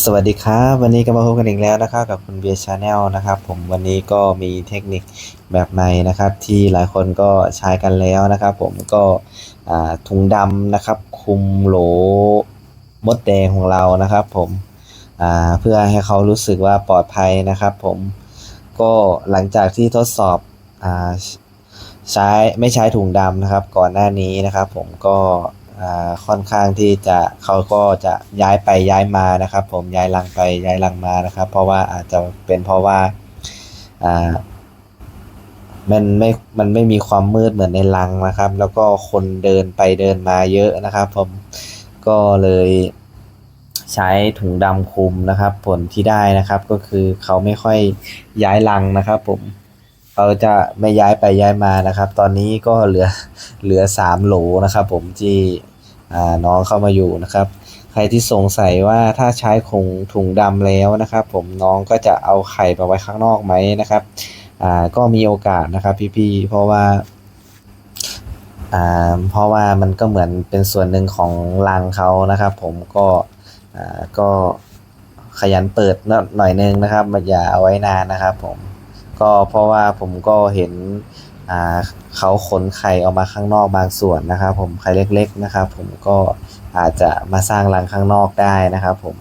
สวัสดีครับ วันนี้ก็มาพบกันอีกแล้วนะครับกับคุณเบียร์ชาแนลนะครับ ผมวันนี้ก็มีเทคนิคแบบใหม่นะครับ ที่หลายคนก็ใช้กันแล้วนะครับ ผมก็ถุงดำนะครับ คุมโหลมดแดงของเรานะครับ ผมเพื่อให้เขารู้สึกว่าปลอดภัยนะครับ ผมก็หลังจากที่ทดสอบอใช้ไม่ใช้ถุงดำนะครับ ก่อนหน้านี้นะครับ ผมก็ ค่อนข้างที่จะเขาก็จะย้ายไปย้ายมานะครับ ผมย้ายลังไปย้ายลังมานะครับ เพราะว่าอาจจะเป็นเพราะว่ามันไม่ มันไม่มีความมืดเหมือนในลังนะครับ แล้วก็คนเดินไปเดินมาเยอะนะครับ ผมก็เลยใช้ถุงดำคลุมนะครับ ผลที่ได้นะครับ ก็คือเขาไม่ค่อยย้ายลังนะครับ ผมเขาจะไม่ย้ายไปย้ายมานะครับ ตอนนี้ก็เหลือเหลือสามโหลนะครับ ผมที่ น้องเข้ามาอยู่นะครับ ใครที่สงสัยว่าถ้าใช้คงถุงดำแล้วนะครับ ผมน้องก็จะเอาไข่ไปไว้ข้างนอกไหมนะครับอ่าก็มีโอกาสนะครับพี่ๆเพราะว่าอ่าเพราะว่ามันก็เหมือนเป็นส่วนหนึ่งของรังเขานะครับ ผมก็อ่าก็ขยันเปิดหน่อยนึงนะครับอย่าเอาไว้นานนะครับ ผมก็เพราะว่าผมก็เห็น เขาขนไข่ออกมาข้างนอกบางส่วนนะครับผมไข่เล็กๆนะครับ ผมก็อาจจะมาสร้างรังข้างนอกได้นะครับ ผม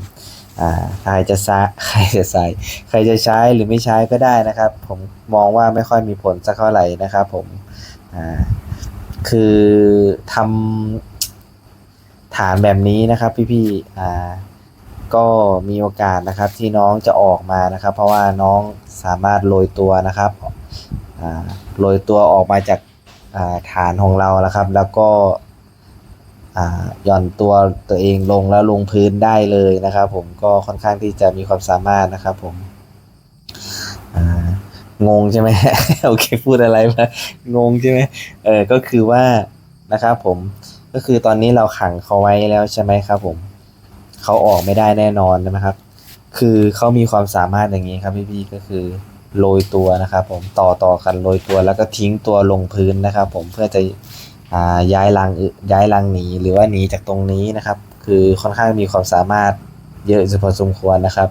ใครจะซะใครจะใส่ใครจะใช้หรือไม่ใช้ก็ได้นะครับ ผมมองว่าไม่ค่อยมีผลสักเท่าไหร่นะครับ ผมคือทำฐานแบบนี้นะครับพี่ๆก็มีโอกาสนะครับที่น้องจะออกมานะครับ เพราะว่าน้องสามารถโรยตัวนะครับ โรยตัวออกมาจากาฐานของเรานะครับ แล้วก็หย่อนตัวตัวเองลงแล้วลงพื้นได้เลยนะครับ ผมก็ค่อนข้างที่จะมีความสามารถนะครับ ผมงงใช่ไหมโอเคพูดอะไรมางงใช่ไหมเออก็คือว่านะครับ ผมก็คือตอนนี้เราขังเขาไว้แล้วใช่ไหมครับ ผมเขาออกไม่ได้แน่นอนนะครับ คือเขามีความสามารถอย่างนี้ครับพี่ๆก็คือ โรยตัวนะครับผมต่อต่อกันโรยตัวแล้วก็ทิ้งตัวลงพื้นนะครับ ผมเพื่อจะอย้ายรังย้ายรังหนีหรือว่าหนีจากตรงนี้นะครับ คือค่อนข้างมีความสามารถเยอะพอสมควรนะครับ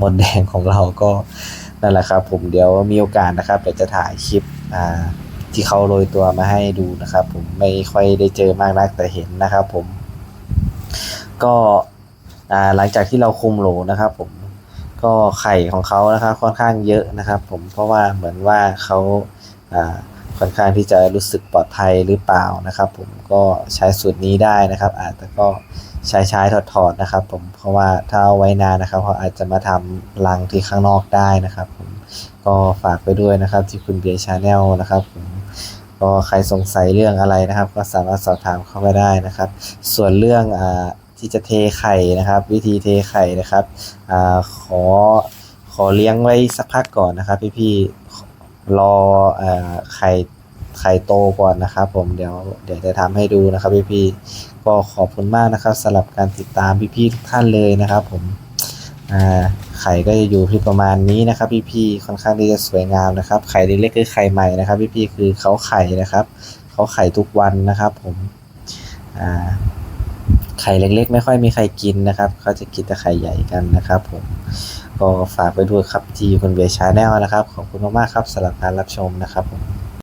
มดแดงของเราก็นั่นแหละครับ ผมเดี๋ยวมีโอกาสนะครับเดี๋ยวจะถ่ายคลิปที่เขาโรยตัวมาให้ดูนะครับ ผมไม่ค่อยได้เจอมากนักแต่เห็นนะครับ ผม ก็หลังจากที่เราคุมโหลนะครับ ผม ก็ไข่ของเขานะครับค่อนข้างเยอะนะครับผมเพราะว่าเหมือนว่าเขาค่อนข้างที่จะรู้สึกปลอดภัยหรือเปล่านะครับ ผมก็ใช้สูตรนี้ได้นะครับ อาจจะก็ใช้ใช้ถอดถอดๆนะครับ ผมเพราะว่าถ้าเอาไว้นานนะครับเขาอาจจะมาทำรังที่ข้างนอกได้นะครับ ผมก็ฝากไปด้วยนะครับที่คุณเบียร์ชาแนลนะครับผมก็ใครสงสัยเรื่องอะไรนะครับ ก็สามารถสอบถามเข้ามาได้นะครับ ส่วนเรื่องอ่า ที่จะเทไข่นะครับ วิธีเทไข่นะครับอขอขอเลี้ยงไว้สักพักก่อนนะครับ พี่ๆรออไข่ไข่โตก่อนนะครับ ผมเดี๋ยวเดี๋ยวจะทำให้ดูนะครับ พี่ๆก็ขอบคุณมากนะครับสำหรับการติดตามพี่ๆทุกท่านเลยนะครับ ผมไข่ก็จะอยู่ที่ประมาณนี้นะครับพี่ๆค่อนข้างที่จะสวยงามนะครับ ไข่เล็กๆคือไข่ใหม่นะครับ พี่ๆคือเขาไข่นะครับ เขาไข่ทุกวันนะครับ ผมอ่า ไข่เล็กๆ ไม่ค่อยมีใครกินนะครับเขาจะกินแต่ไข่ใหญ่กันนะครับผมก็ฝากไปด้วยครับที่คุณเบียร์ชาแนลนะครับ ขอบคุณมากๆครับสำหรับการรับชมนะครับผม